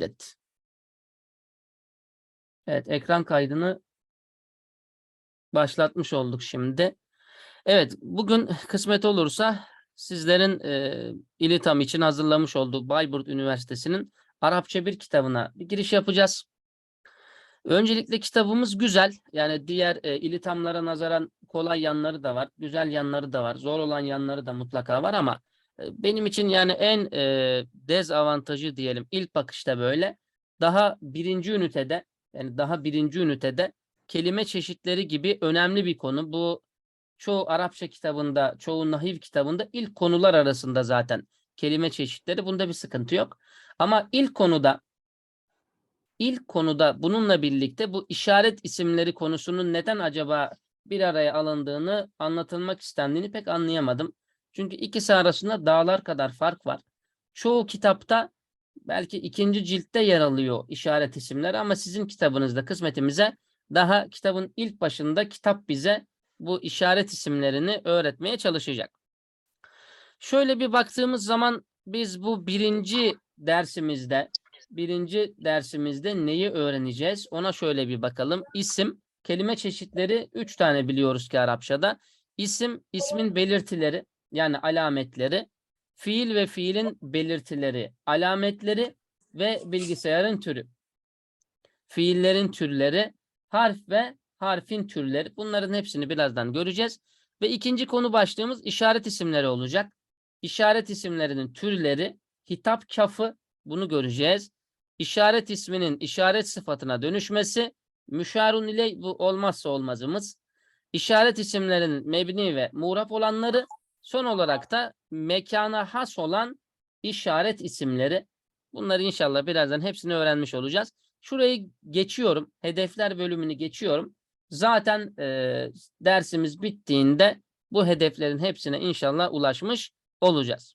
beklet. Evet, ekran kaydını başlatmış olduk şimdi. Evet, bugün kısmet olursa sizlerin e, İLİTAM için hazırlamış olduğu Bayburt Üniversitesi'nin Arapça bir kitabına bir giriş yapacağız. Öncelikle kitabımız güzel. Yani diğer e, İLİTAM'lara nazaran kolay yanları da var, güzel yanları da var, zor olan yanları da mutlaka var ama benim için yani en e, dezavantajı diyelim ilk bakışta böyle daha birinci ünitede yani daha birinci ünitede kelime çeşitleri gibi önemli bir konu. Bu çoğu Arapça kitabında, çoğu nahiv kitabında ilk konular arasında zaten kelime çeşitleri. Bunda bir sıkıntı yok. Ama ilk konuda ilk konuda bununla birlikte bu işaret isimleri konusunun neden acaba bir araya alındığını anlatılmak istendiğini pek anlayamadım. Çünkü ikisi arasında dağlar kadar fark var. Çoğu kitapta belki ikinci ciltte yer alıyor işaret isimler ama sizin kitabınızda kısmetimize daha kitabın ilk başında kitap bize bu işaret isimlerini öğretmeye çalışacak. Şöyle bir baktığımız zaman biz bu birinci dersimizde birinci dersimizde neyi öğreneceğiz? Ona şöyle bir bakalım. İsim, kelime çeşitleri üç tane biliyoruz ki Arapçada. İsim, ismin belirtileri yani alametleri, fiil ve fiilin belirtileri, alametleri ve bilgisayarın türü. Fiillerin türleri, harf ve harfin türleri. Bunların hepsini birazdan göreceğiz. Ve ikinci konu başlığımız işaret isimleri olacak. İşaret isimlerinin türleri, hitap kafı bunu göreceğiz. İşaret isminin işaret sıfatına dönüşmesi, müşarun ile bu olmazsa olmazımız. İşaret isimlerinin mebni ve muğrap olanları, son olarak da mekana has olan işaret isimleri. Bunları inşallah birazdan hepsini öğrenmiş olacağız. Şurayı geçiyorum. Hedefler bölümünü geçiyorum. Zaten e, dersimiz bittiğinde bu hedeflerin hepsine inşallah ulaşmış olacağız.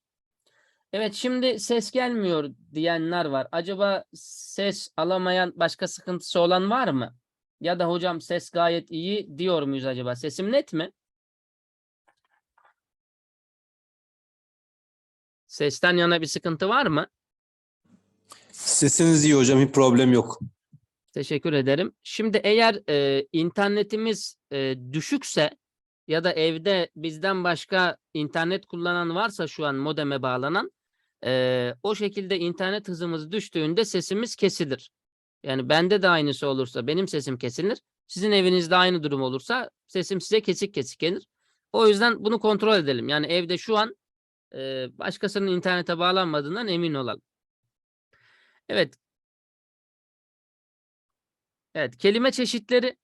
Evet şimdi ses gelmiyor diyenler var. Acaba ses alamayan başka sıkıntısı olan var mı? Ya da hocam ses gayet iyi diyor muyuz acaba? Sesim net mi? Sesten yana bir sıkıntı var mı? Sesiniz iyi hocam, hiç problem yok. Teşekkür ederim. Şimdi eğer e, internetimiz e, düşükse ya da evde bizden başka internet kullanan varsa şu an modeme bağlanan e, o şekilde internet hızımız düştüğünde sesimiz kesilir. Yani bende de aynısı olursa benim sesim kesilir. Sizin evinizde aynı durum olursa sesim size kesik kesik gelir. O yüzden bunu kontrol edelim. Yani evde şu an başkasının internete bağlanmadığından emin olalım. Evet. Evet, kelime çeşitleri.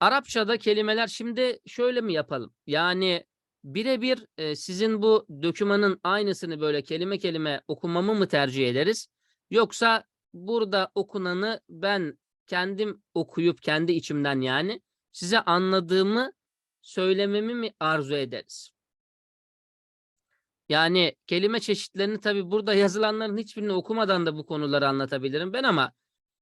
Arapçada kelimeler şimdi şöyle mi yapalım? Yani birebir e, sizin bu dokümanın aynısını böyle kelime kelime okumamı mı tercih ederiz? Yoksa burada okunanı ben kendim okuyup kendi içimden yani size anladığımı söylememi mi arzu ederiz? Yani kelime çeşitlerini tabii burada yazılanların hiçbirini okumadan da bu konuları anlatabilirim ben ama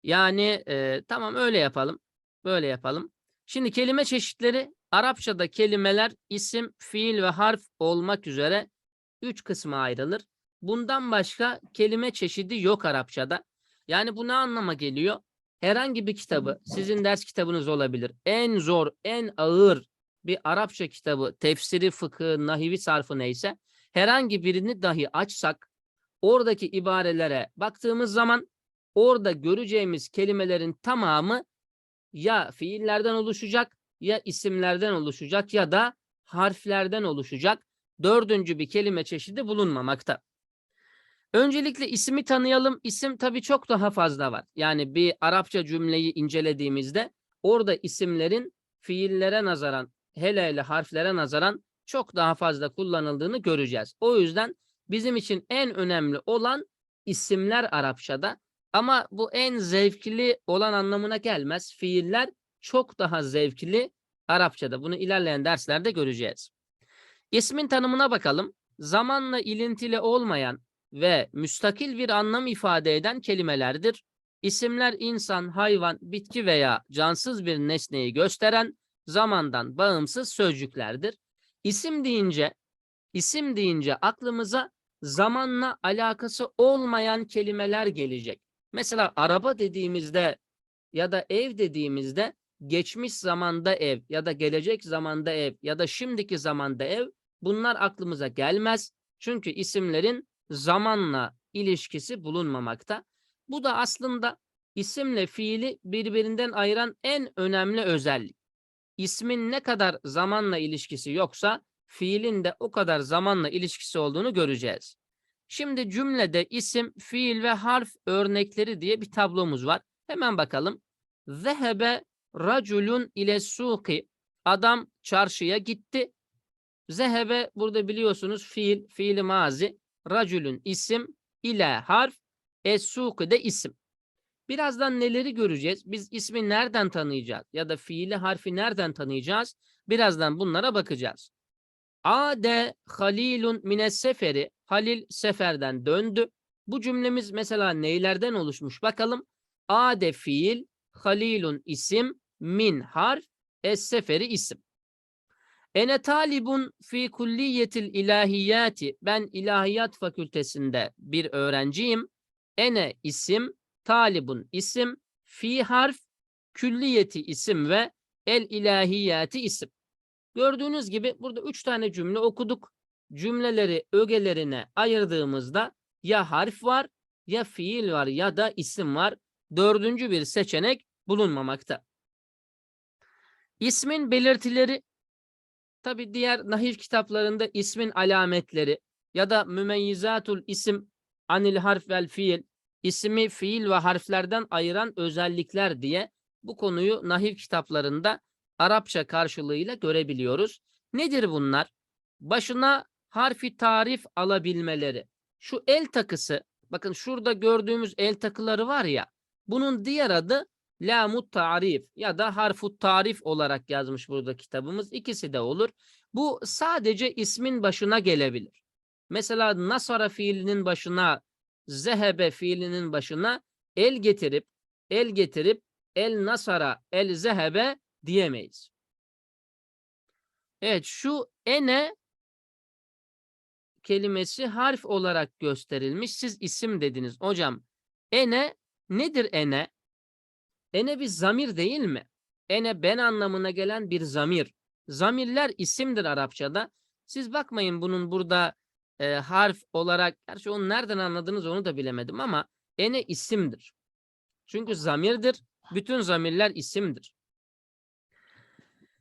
yani e, tamam öyle yapalım. Böyle yapalım. Şimdi kelime çeşitleri Arapçada kelimeler isim, fiil ve harf olmak üzere üç kısma ayrılır. Bundan başka kelime çeşidi yok Arapçada. Yani bu ne anlama geliyor? Herhangi bir kitabı, sizin ders kitabınız olabilir. En zor, en ağır bir Arapça kitabı, tefsiri, fıkı, nahivi sarfı neyse herhangi birini dahi açsak oradaki ibarelere baktığımız zaman orada göreceğimiz kelimelerin tamamı ya fiillerden oluşacak ya isimlerden oluşacak ya da harflerden oluşacak. Dördüncü bir kelime çeşidi bulunmamakta. Öncelikle ismi tanıyalım. İsim tabii çok daha fazla var. Yani bir Arapça cümleyi incelediğimizde orada isimlerin fiillere nazaran hele hele harflere nazaran çok daha fazla kullanıldığını göreceğiz. O yüzden bizim için en önemli olan isimler Arapçada ama bu en zevkli olan anlamına gelmez. Fiiller çok daha zevkli Arapçada. Bunu ilerleyen derslerde göreceğiz. İsmin tanımına bakalım. Zamanla ilintili olmayan ve müstakil bir anlam ifade eden kelimelerdir. İsimler insan, hayvan, bitki veya cansız bir nesneyi gösteren zamandan bağımsız sözcüklerdir. İsim deyince, isim deyince aklımıza zamanla alakası olmayan kelimeler gelecek. Mesela araba dediğimizde ya da ev dediğimizde geçmiş zamanda ev ya da gelecek zamanda ev ya da şimdiki zamanda ev bunlar aklımıza gelmez. Çünkü isimlerin zamanla ilişkisi bulunmamakta. Bu da aslında isimle fiili birbirinden ayıran en önemli özellik. İsmin ne kadar zamanla ilişkisi yoksa fiilin de o kadar zamanla ilişkisi olduğunu göreceğiz. Şimdi cümlede isim, fiil ve harf örnekleri diye bir tablomuz var. Hemen bakalım. Zehebe raculun ile suki. Adam çarşıya gitti. Zehebe burada biliyorsunuz fiil, fiili mazi. Raculun isim, ile harf, es-suki de isim. Birazdan neleri göreceğiz? Biz ismi nereden tanıyacağız? Ya da fiili harfi nereden tanıyacağız? Birazdan bunlara bakacağız. Ade halilun mine seferi. Halil seferden döndü. Bu cümlemiz mesela neylerden oluşmuş? Bakalım. Ade fiil, halilun isim, min harf, es seferi isim. Ene talibun fi kulliyetil ilahiyati. Ben ilahiyat fakültesinde bir öğrenciyim. Ene isim, talibun isim, fi harf, külliyeti isim ve el ilahiyati isim. Gördüğünüz gibi burada üç tane cümle okuduk. Cümleleri ögelerine ayırdığımızda ya harf var, ya fiil var ya da isim var. Dördüncü bir seçenek bulunmamakta. İsmin belirtileri tabi diğer nahiv kitaplarında ismin alametleri ya da mümeyyizatul isim anil harf vel fiil ismi fiil ve harflerden ayıran özellikler diye bu konuyu nahiv kitaplarında Arapça karşılığıyla görebiliyoruz. Nedir bunlar? Başına harfi tarif alabilmeleri. Şu el takısı, bakın şurada gördüğümüz el takıları var ya, bunun diğer adı lamut tarif ya da harfut tarif olarak yazmış burada kitabımız. İkisi de olur. Bu sadece ismin başına gelebilir. Mesela nasara fiilinin başına, zehebe fiilinin başına el getirip, el getirip, el nasara, el zehebe diyemeyiz. Evet şu ene kelimesi harf olarak gösterilmiş. Siz isim dediniz. Hocam ene nedir ene? Ene bir zamir değil mi? Ene ben anlamına gelen bir zamir. Zamirler isimdir Arapçada. Siz bakmayın bunun burada e, harf olarak, gerçi onu nereden anladınız onu da bilemedim ama ene isimdir. Çünkü zamirdir. Bütün zamirler isimdir.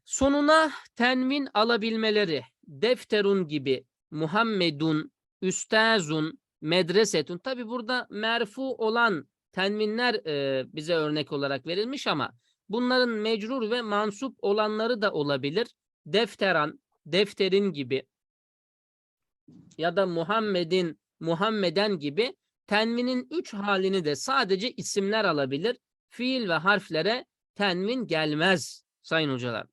Sonuna tenvin alabilmeleri, defterun gibi, Muhammedun, üstazun, medresetun. Tabi burada merfu olan tenvinler e, bize örnek olarak verilmiş ama bunların mecrur ve mansup olanları da olabilir. Defteran, defterin gibi ya da Muhammed'in, Muhammeden gibi tenvinin üç halini de sadece isimler alabilir. Fiil ve harflere tenvin gelmez sayın hocalar.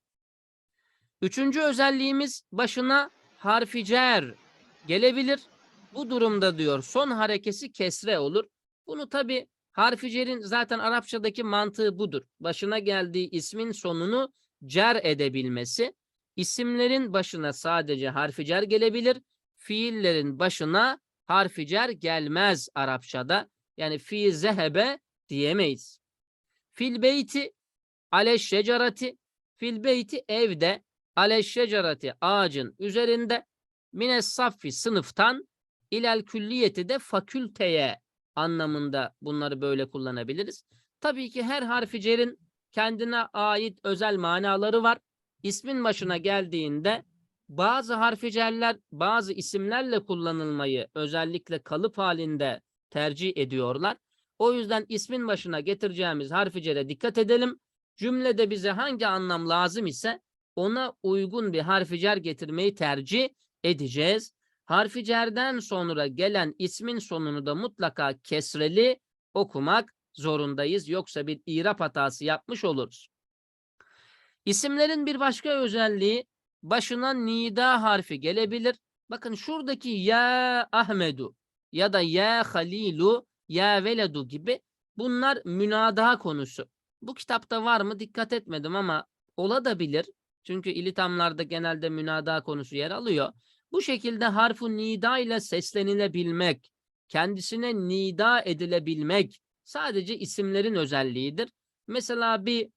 Üçüncü özelliğimiz başına harfi cer gelebilir. Bu durumda diyor son harekesi kesre olur. Bunu tabi harfi cerin zaten Arapçadaki mantığı budur. Başına geldiği ismin sonunu cer edebilmesi. İsimlerin başına sadece harfi cer gelebilir. Fiillerin başına harfi cer gelmez Arapçada. Yani fi zehebe diyemeyiz. Fil beyti ale şecerati fil beyti evde ale şecerati ağacın üzerinde mines saffi sınıftan ilel külliyeti de fakülteye anlamında bunları böyle kullanabiliriz. Tabii ki her harfi cerin kendine ait özel manaları var. İsmin başına geldiğinde bazı harfi cerler bazı isimlerle kullanılmayı özellikle kalıp halinde tercih ediyorlar. O yüzden ismin başına getireceğimiz harfi cere dikkat edelim. Cümlede bize hangi anlam lazım ise ona uygun bir harfi cer getirmeyi tercih edeceğiz. Harfi cerden sonra gelen ismin sonunu da mutlaka kesreli okumak zorundayız. Yoksa bir irap hatası yapmış oluruz. İsimlerin bir başka özelliği başına nida harfi gelebilir. Bakın şuradaki ya Ahmedu ya da ya Halilu, ya Veledu gibi bunlar münada konusu. Bu kitapta var mı dikkat etmedim ama olabilir. Çünkü ilitamlarda genelde münada konusu yer alıyor. Bu şekilde harfu nida ile seslenilebilmek, kendisine nida edilebilmek, sadece isimlerin özelliğidir. Mesela bir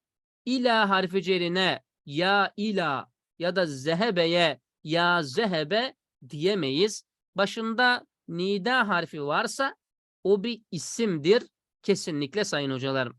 ila harfi cerine ya ila ya da zehebeye ya zehebe diyemeyiz. Başında nida harfi varsa o bir isimdir. Kesinlikle sayın hocalarım.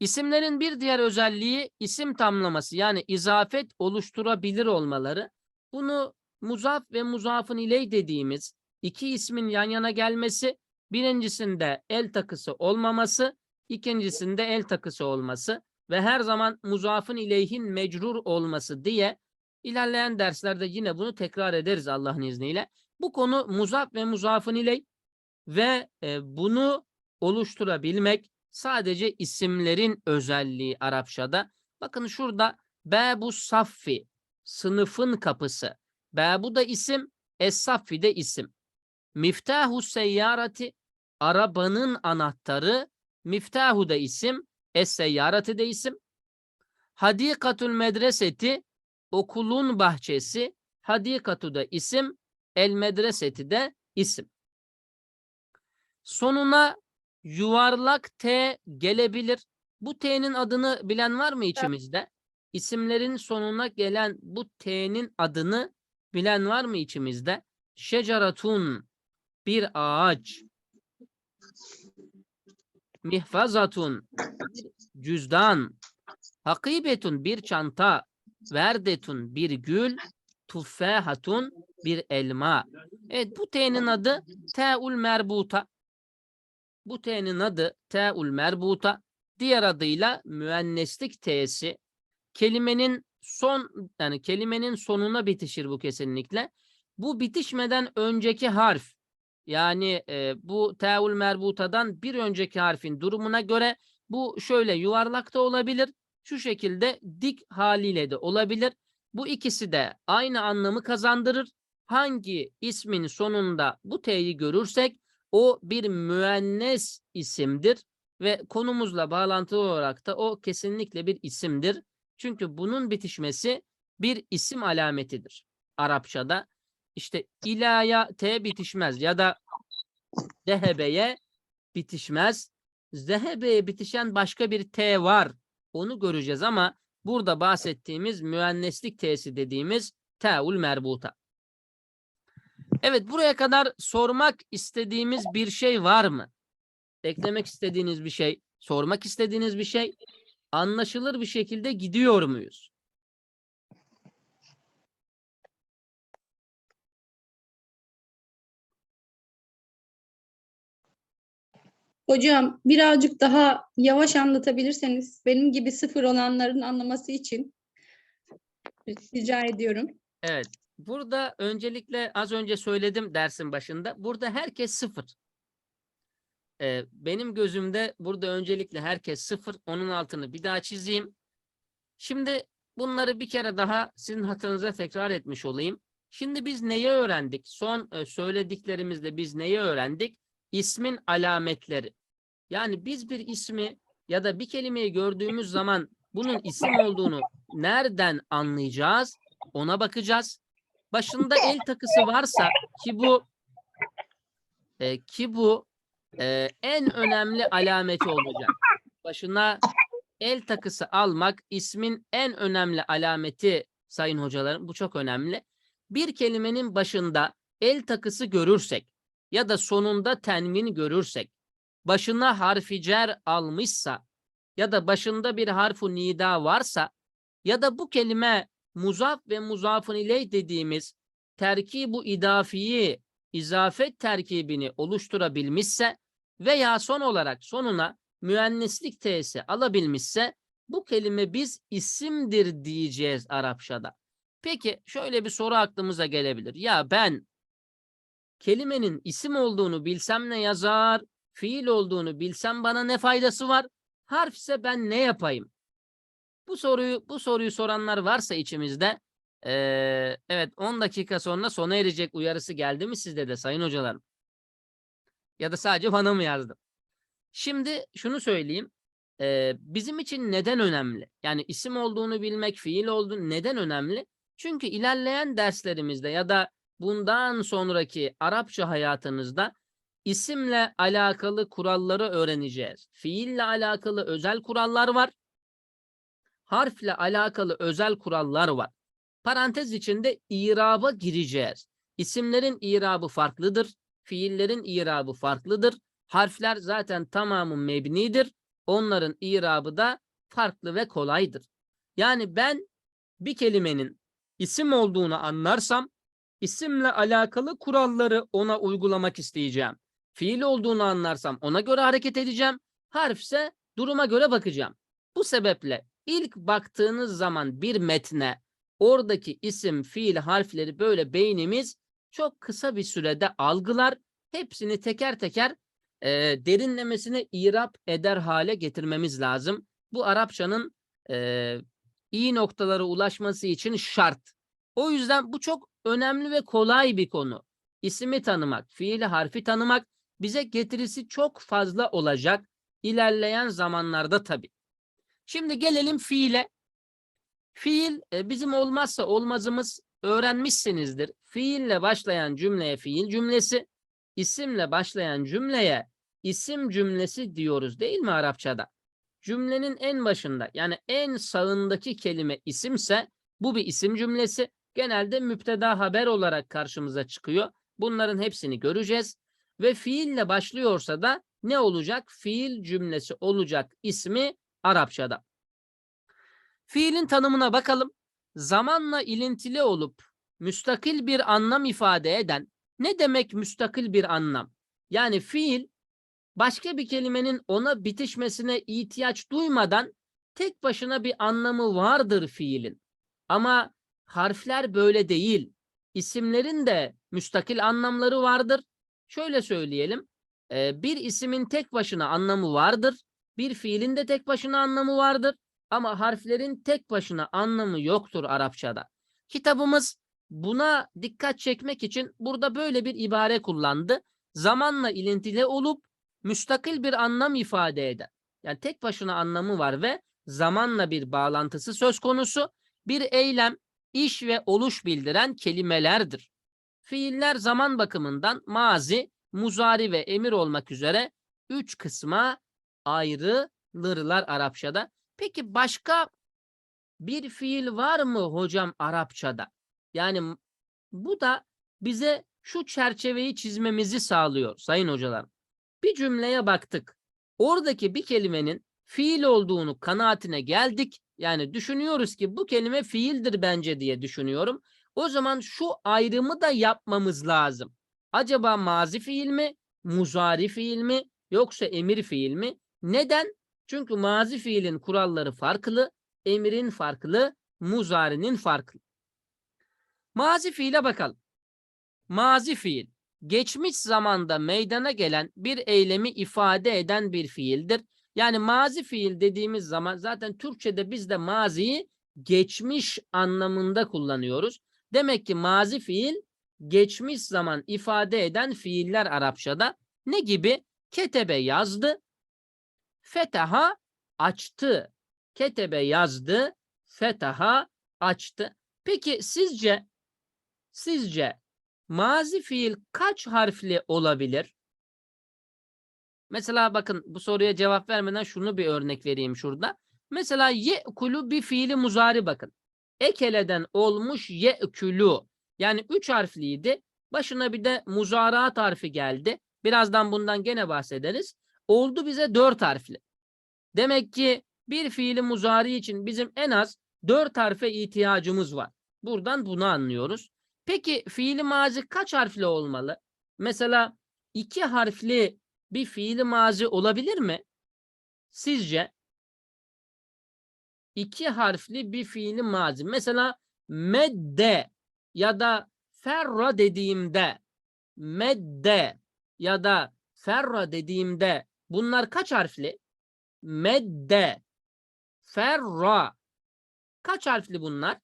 İsimlerin bir diğer özelliği isim tamlaması yani izafet oluşturabilir olmaları. Bunu muzaf ve muzafın iley dediğimiz iki ismin yan yana gelmesi, birincisinde el takısı olmaması, ikincisinde el takısı olması ve her zaman muzafın ileyhin mecrur olması diye ilerleyen derslerde yine bunu tekrar ederiz Allah'ın izniyle. Bu konu muzaf ve muzafın iley ve e, bunu oluşturabilmek sadece isimlerin özelliği Arapçada. Bakın şurada Bebu Saffi sınıfın kapısı. Bebu da isim, Es-Saffi de isim. Miftahu seyyarati arabanın anahtarı. Miftahu da isim, Es-Seyyarati de isim. Hadikatul medreseti okulun bahçesi. Hadikatu da isim, El medreseti de isim. Sonuna yuvarlak T gelebilir. Bu T'nin adını bilen var mı içimizde? İsimlerin sonuna gelen bu T'nin adını bilen var mı içimizde? Şecaratun bir ağaç. Mihfazatun cüzdan. Hakibetun bir çanta. Verdetun bir gül. Tuffahatun bir elma. Evet bu T'nin adı Te'ul merbuta. Bu T'nin adı Te'ul merbuta. Diğer adıyla müenneslik T'si. Kelimenin son yani kelimenin sonuna bitişir bu kesinlikle. Bu bitişmeden önceki harf yani e, bu te'ul merbutadan bir önceki harfin durumuna göre bu şöyle yuvarlak da olabilir. Şu şekilde dik haliyle de olabilir. Bu ikisi de aynı anlamı kazandırır. Hangi ismin sonunda bu T'yi görürsek o bir müennes isimdir ve konumuzla bağlantılı olarak da o kesinlikle bir isimdir. Çünkü bunun bitişmesi bir isim alametidir. Arapçada işte ilaya T bitişmez ya da zehebeye bitişmez. Zehebeye bitişen başka bir T var. Onu göreceğiz ama burada bahsettiğimiz müenneslik T'si dediğimiz T'ul merbuta. Evet buraya kadar sormak istediğimiz bir şey var mı? Eklemek istediğiniz bir şey, sormak istediğiniz bir şey, anlaşılır bir şekilde gidiyor muyuz? Hocam birazcık daha yavaş anlatabilirseniz benim gibi sıfır olanların anlaması için rica ediyorum. Evet. Burada öncelikle az önce söyledim dersin başında. Burada herkes sıfır. Ee, benim gözümde burada öncelikle herkes sıfır. Onun altını bir daha çizeyim. Şimdi bunları bir kere daha sizin hatırınıza tekrar etmiş olayım. Şimdi biz neyi öğrendik? Son e, söylediklerimizde biz neyi öğrendik? İsmin alametleri. Yani biz bir ismi ya da bir kelimeyi gördüğümüz zaman bunun isim olduğunu nereden anlayacağız? Ona bakacağız. Başında el takısı varsa ki bu e, ki bu e, en önemli alameti olacak. Başına el takısı almak ismin en önemli alameti sayın hocalarım. Bu çok önemli. Bir kelimenin başında el takısı görürsek ya da sonunda tenvin görürsek, başına harfi cer almışsa ya da başında bir harfu nida varsa ya da bu kelime muzaf ve muzafın iley dediğimiz terkibu idafiyi, izafet terkibini oluşturabilmişse veya son olarak sonuna müenneslik t'si alabilmişse bu kelime biz isimdir diyeceğiz Arapçada. Peki şöyle bir soru aklımıza gelebilir. Ya ben kelimenin isim olduğunu bilsem ne yazar, fiil olduğunu bilsem bana ne faydası var? Harf ise ben ne yapayım? Bu soruyu bu soruyu soranlar varsa içimizde eee, evet 10 dakika sonra sona erecek uyarısı geldi mi sizde de sayın hocalarım? Ya da sadece bana mı yazdım? Şimdi şunu söyleyeyim. eee, bizim için neden önemli? Yani isim olduğunu bilmek, fiil olduğunu neden önemli? Çünkü ilerleyen derslerimizde ya da bundan sonraki Arapça hayatınızda isimle alakalı kuralları öğreneceğiz. Fiille alakalı özel kurallar var. Harfle alakalı özel kurallar var. Parantez içinde iraba gireceğiz. İsimlerin irabı farklıdır. Fiillerin irabı farklıdır. Harfler zaten tamamı mebnidir. Onların irabı da farklı ve kolaydır. Yani ben bir kelimenin isim olduğunu anlarsam isimle alakalı kuralları ona uygulamak isteyeceğim. Fiil olduğunu anlarsam ona göre hareket edeceğim. Harfse duruma göre bakacağım. Bu sebeple ilk baktığınız zaman bir metne oradaki isim, fiil, harfleri böyle beynimiz çok kısa bir sürede algılar. Hepsini teker teker e, derinlemesine irap eder hale getirmemiz lazım. Bu Arapçanın e, iyi noktalara ulaşması için şart. O yüzden bu çok önemli ve kolay bir konu. İsmi tanımak, fiili harfi tanımak bize getirisi çok fazla olacak ilerleyen zamanlarda tabii. Şimdi gelelim fiile. Fiil e, bizim olmazsa olmazımız öğrenmişsinizdir. Fiille başlayan cümleye fiil cümlesi, isimle başlayan cümleye isim cümlesi diyoruz değil mi Arapçada? Cümlenin en başında yani en sağındaki kelime isimse bu bir isim cümlesi. Genelde müpteda haber olarak karşımıza çıkıyor. Bunların hepsini göreceğiz. Ve fiille başlıyorsa da ne olacak? Fiil cümlesi olacak ismi Arapçada. Fiilin tanımına bakalım. Zamanla ilintili olup müstakil bir anlam ifade eden ne demek müstakil bir anlam? Yani fiil başka bir kelimenin ona bitişmesine ihtiyaç duymadan tek başına bir anlamı vardır fiilin. Ama harfler böyle değil. İsimlerin de müstakil anlamları vardır. Şöyle söyleyelim. Bir isimin tek başına anlamı vardır. Bir fiilin de tek başına anlamı vardır. Ama harflerin tek başına anlamı yoktur Arapçada. Kitabımız buna dikkat çekmek için burada böyle bir ibare kullandı. Zamanla ilintili olup müstakil bir anlam ifade eder. Yani tek başına anlamı var ve zamanla bir bağlantısı söz konusu. Bir eylem, iş ve oluş bildiren kelimelerdir. Fiiller zaman bakımından mazi, muzari ve emir olmak üzere üç kısma ayrılırlar Arapçada. Peki başka bir fiil var mı hocam Arapçada? Yani bu da bize şu çerçeveyi çizmemizi sağlıyor sayın hocalar. Bir cümleye baktık. Oradaki bir kelimenin fiil olduğunu kanaatine geldik. Yani düşünüyoruz ki bu kelime fiildir bence diye düşünüyorum. O zaman şu ayrımı da yapmamız lazım. Acaba mazi fiil mi, muzari fiil mi, yoksa emir fiil mi? Neden? Çünkü mazi fiilin kuralları farklı, emirin farklı, muzarinin farklı. Mazi fiile bakalım. Mazi fiil, geçmiş zamanda meydana gelen bir eylemi ifade eden bir fiildir. Yani mazi fiil dediğimiz zaman zaten Türkçe'de biz de maziyi geçmiş anlamında kullanıyoruz. Demek ki mazi fiil geçmiş zaman ifade eden fiiller Arapçada ne gibi? Ketebe yazdı, fetaha açtı. Ketebe yazdı, fetaha açtı. Peki sizce sizce mazi fiil kaç harfli olabilir? Mesela bakın bu soruya cevap vermeden şunu bir örnek vereyim şurada. Mesela ye'kulu bir fiili muzari bakın. Ekeleden olmuş ye'kulu. Yani üç harfliydi. Başına bir de muzaraat harfi geldi. Birazdan bundan gene bahsederiz. Oldu bize dört harfli. Demek ki bir fiili muzari için bizim en az dört harfe ihtiyacımız var. Buradan bunu anlıyoruz. Peki fiili mazi kaç harfli olmalı? Mesela iki harfli bir fiili mazi olabilir mi? Sizce? İki harfli bir fiili mazi. Mesela medde ya da ferra dediğimde medde ya da ferra dediğimde bunlar kaç harfli? Medde, ferra. Kaç harfli bunlar?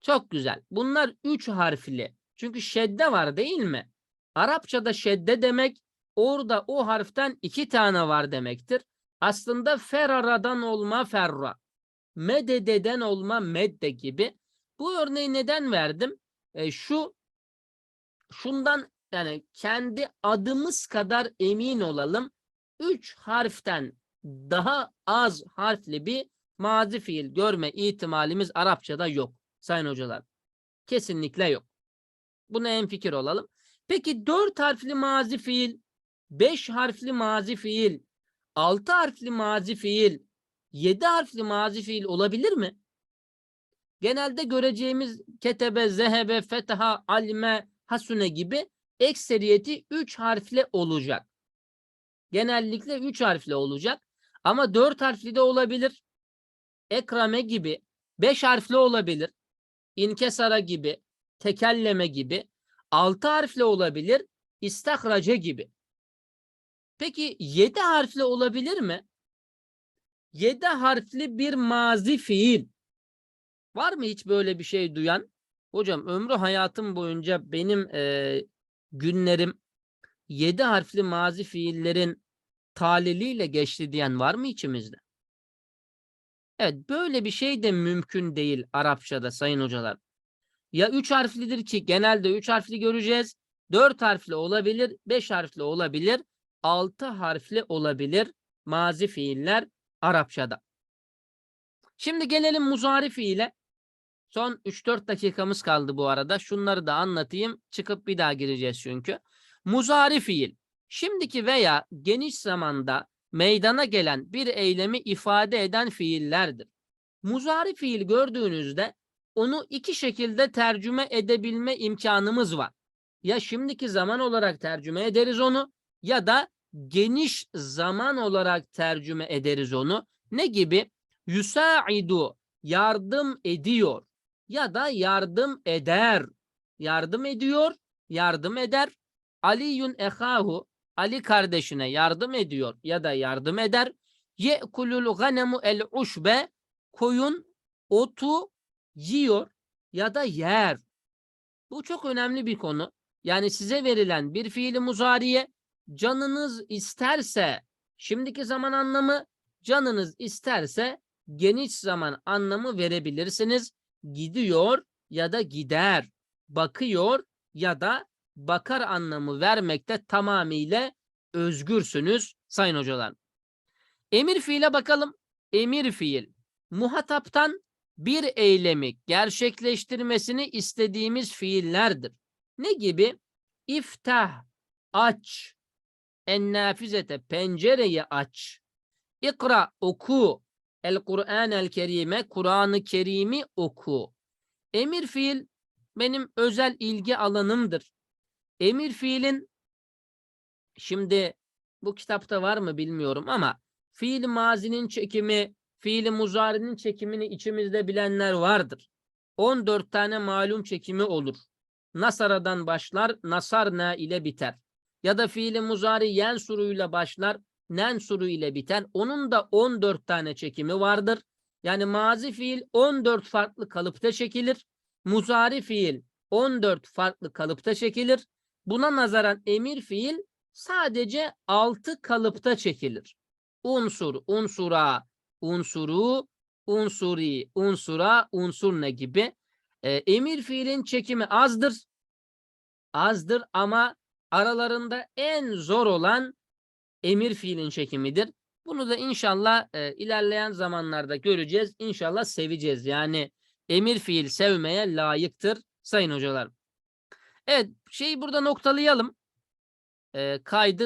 Çok güzel. Bunlar üç harfli. Çünkü şedde var değil mi? Arapçada şedde demek orada o harften iki tane var demektir. Aslında feraradan olma ferra. Medededen olma medde gibi. Bu örneği neden verdim? E, şu şundan yani kendi adımız kadar emin olalım. Üç harften daha az harfli bir mazi fiil görme ihtimalimiz Arapçada yok sayın hocalar. Kesinlikle yok. Buna en fikir olalım. Peki dört harfli mazi fiil, beş harfli mazi fiil, altı harfli mazi fiil, yedi harfli mazi fiil olabilir mi? Genelde göreceğimiz ketebe, zehebe, fetaha, alime, hasune gibi ekseriyeti üç harfli olacak. Genellikle üç harfli olacak. Ama dört harfli de olabilir. Ekrame gibi. Beş harfli olabilir. İnkesara gibi. Tekelleme gibi. Altı harfli olabilir. İstakrace gibi. Peki yedi harfli olabilir mi? Yedi harfli bir mazi fiil. Var mı hiç böyle bir şey duyan? Hocam ömrü hayatım boyunca benim eee, günlerim yedi harfli mazi fiillerin taliliyle geçti diyen var mı içimizde? Evet böyle bir şey de mümkün değil Arapçada sayın hocalar. Ya üç harflidir ki genelde üç harfli göreceğiz. Dört harfli olabilir, beş harfli olabilir, altı harfli olabilir mazi fiiller Arapçada. Şimdi gelelim muzari fiile. Son 3-4 dakikamız kaldı bu arada. Şunları da anlatayım. Çıkıp bir daha gireceğiz çünkü. Muzari fiil. Şimdiki veya geniş zamanda meydana gelen bir eylemi ifade eden fiillerdir. Muzari fiil gördüğünüzde onu iki şekilde tercüme edebilme imkanımız var. Ya şimdiki zaman olarak tercüme ederiz onu ya da geniş zaman olarak tercüme ederiz onu. Ne gibi? Yusaidu yardım ediyor ya da yardım eder. Yardım ediyor, yardım eder. Aliyun ehahu Ali kardeşine yardım ediyor ya da yardım eder. Ye'kulul ganemu el uşbe koyun otu yiyor ya da yer. Bu çok önemli bir konu. Yani size verilen bir fiili muzariye canınız isterse şimdiki zaman anlamı canınız isterse geniş zaman anlamı verebilirsiniz. Gidiyor ya da gider. Bakıyor ya da bakar anlamı vermekte tamamıyla özgürsünüz sayın hocalar. Emir fiile bakalım. Emir fiil muhataptan bir eylemi gerçekleştirmesini istediğimiz fiillerdir. Ne gibi? İftah, aç, ennafizete, pencereyi aç, ikra, oku, el Kur'an el Kerime, Kur'an-ı Kerim'i oku. Emir fiil benim özel ilgi alanımdır. Emir fiilin şimdi bu kitapta var mı bilmiyorum ama fiil mazinin çekimi, fiil muzarinin çekimini içimizde bilenler vardır. 14 tane malum çekimi olur. Nasara'dan başlar, nasarna ile biter. Ya da fiil muzari yen suruyla başlar, nen suru ile biter. Onun da 14 tane çekimi vardır. Yani mazi fiil 14 farklı kalıpta çekilir. Muzari fiil 14 farklı kalıpta çekilir. Buna nazaran emir fiil sadece 6 kalıpta çekilir. Unsur, unsura, unsuru, unsuri, unsura, unsurne gibi. Ee, emir fiilin çekimi azdır. Azdır ama aralarında en zor olan emir fiilin çekimidir. Bunu da inşallah e, ilerleyen zamanlarda göreceğiz. İnşallah seveceğiz. Yani emir fiil sevmeye layıktır sayın hocalar. Evet şeyi burada noktalayalım. E, kaydı